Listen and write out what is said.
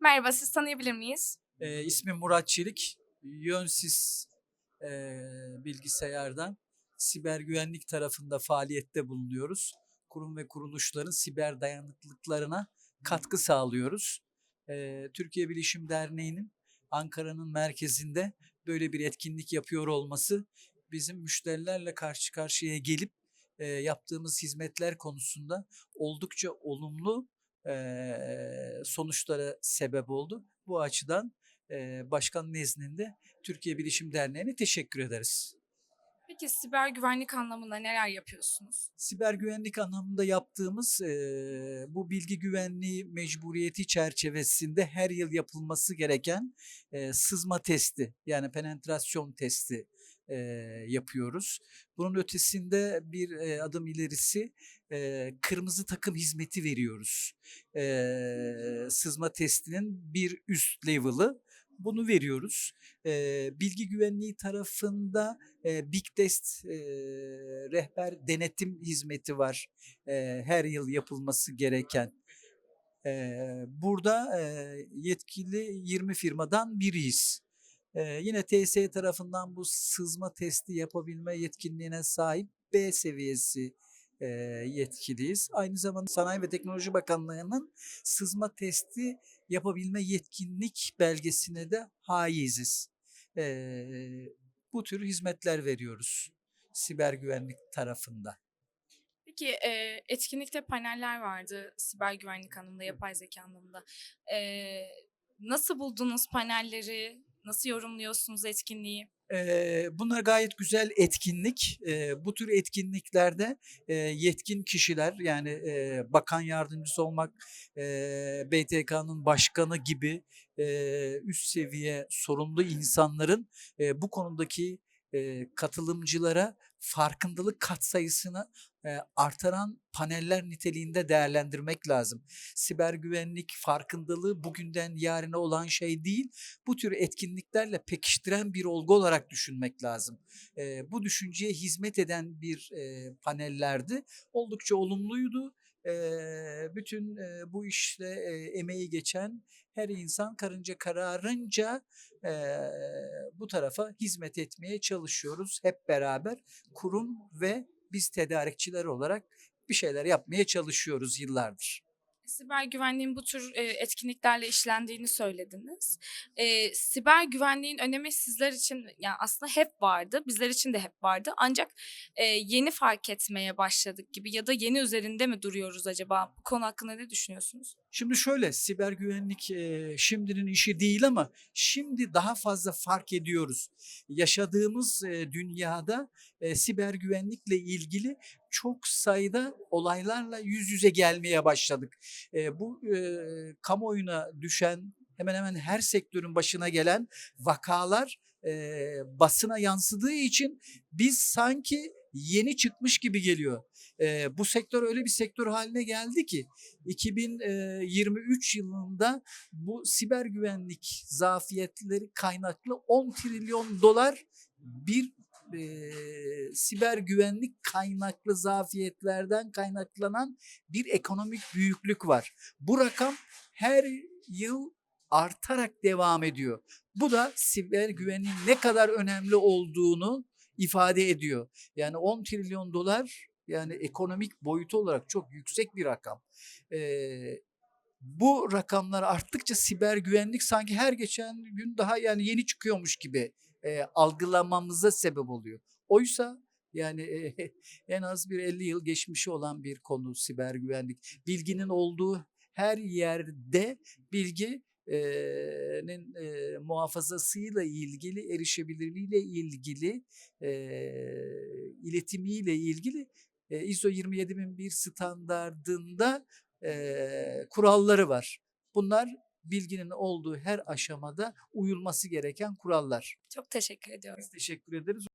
Merhaba, siz tanıyabilir miyiz? E, ismim Murat Çelik. Yönsiz e, bilgisayardan siber güvenlik tarafında faaliyette bulunuyoruz. Kurum ve kuruluşların siber dayanıklılıklarına katkı sağlıyoruz. E, Türkiye Bilişim Derneği'nin Ankara'nın merkezinde böyle bir etkinlik yapıyor olması bizim müşterilerle karşı karşıya gelip e, yaptığımız hizmetler konusunda oldukça olumlu sonuçlara sebep oldu. Bu açıdan başkan nezdinde Türkiye Bilişim Derneği'ne teşekkür ederiz. Peki siber güvenlik anlamında neler yapıyorsunuz? Siber güvenlik anlamında yaptığımız e, bu bilgi güvenliği mecburiyeti çerçevesinde her yıl yapılması gereken e, sızma testi yani penetrasyon testi e, yapıyoruz. Bunun ötesinde bir e, adım ilerisi e, kırmızı takım hizmeti veriyoruz. E, sızma testinin bir üst level'ı bunu veriyoruz. E, bilgi güvenliği tarafında e, Big Test e, rehber denetim hizmeti var. E, her yıl yapılması gereken. E, burada e, yetkili 20 firmadan biriyiz. Yine TSE tarafından bu sızma testi yapabilme yetkinliğine sahip B seviyesi e, yetkiliyiz. Aynı zamanda Sanayi ve Teknoloji Bakanlığı'nın sızma testi yapabilme yetkinlik belgesine de haiziz. E, bu tür hizmetler veriyoruz siber güvenlik tarafında. Peki e, etkinlikte paneller vardı siber güvenlik anlamında, yapay zeka anlamında. E, nasıl buldunuz panelleri? Nasıl yorumluyorsunuz etkinliği? Bunlar gayet güzel etkinlik. Bu tür etkinliklerde yetkin kişiler yani bakan yardımcısı olmak, BTK'nın başkanı gibi üst seviye sorumlu insanların bu konudaki eee, katılımcılara farkındalık katsayısını eee, artıran paneller niteliğinde değerlendirmek lazım. Siber güvenlik farkındalığı bugünden yarına olan şey değil bu tür etkinliklerle pekiştiren bir olgu olarak düşünmek lazım. Eee, bu düşünceye hizmet eden bir eee, panellerdi. Oldukça olumluydu. Bütün bu eee, emeği geçen her insan karınca kararınca bu tarafa hizmet etmeye çalışıyoruz hep beraber. Kurum ve biz tedarikçiler olarak bir şeyler yapmaya çalışıyoruz yıllardır. Siber güvenliğin bu tür e, etkinliklerle işlendiğini söylediniz. E, siber güvenliğin önemi sizler için yani aslında hep vardı, bizler için de hep vardı. Ancak e, yeni fark etmeye başladık gibi ya da yeni üzerinde mi duruyoruz acaba? Bu konu hakkında ne düşünüyorsunuz? Şimdi şöyle siber güvenlik e, şimdinin işi değil ama şimdi daha fazla fark ediyoruz. Yaşadığımız e, dünyada e, siber güvenlikle ilgili çok sayıda olaylarla yüz yüze gelmeye başladık. E, bu e, kamuoyuna düşen hemen hemen her sektörün başına gelen vakalar e, basına yansıdığı için biz sanki yeni çıkmış gibi geliyor. E, bu sektör öyle bir sektör haline geldi ki 2023 yılında bu siber güvenlik zafiyetleri kaynaklı 10 trilyon dolar bir e, siber güvenlik kaynaklı zafiyetlerden kaynaklanan bir ekonomik büyüklük var. Bu rakam her yıl artarak devam ediyor. Bu da siber güvenliğin ne kadar önemli olduğunu ifade ediyor. Yani 10 trilyon dolar yani ekonomik boyutu olarak çok yüksek bir rakam. Ee, bu rakamlar arttıkça siber güvenlik sanki her geçen gün daha yani yeni çıkıyormuş gibi e, algılamamıza sebep oluyor. Oysa yani e, en az bir 50 yıl geçmişi olan bir konu siber güvenlik. Bilginin olduğu her yerde bilginin e, muhafazasıyla ilgili, erişebilirliğiyle ilgili, e, iletimiyle ilgili e, ISO 27001 standardında e, kuralları var. Bunlar bilginin olduğu her aşamada uyulması gereken kurallar. Çok teşekkür ediyorum. Biz teşekkür ederiz.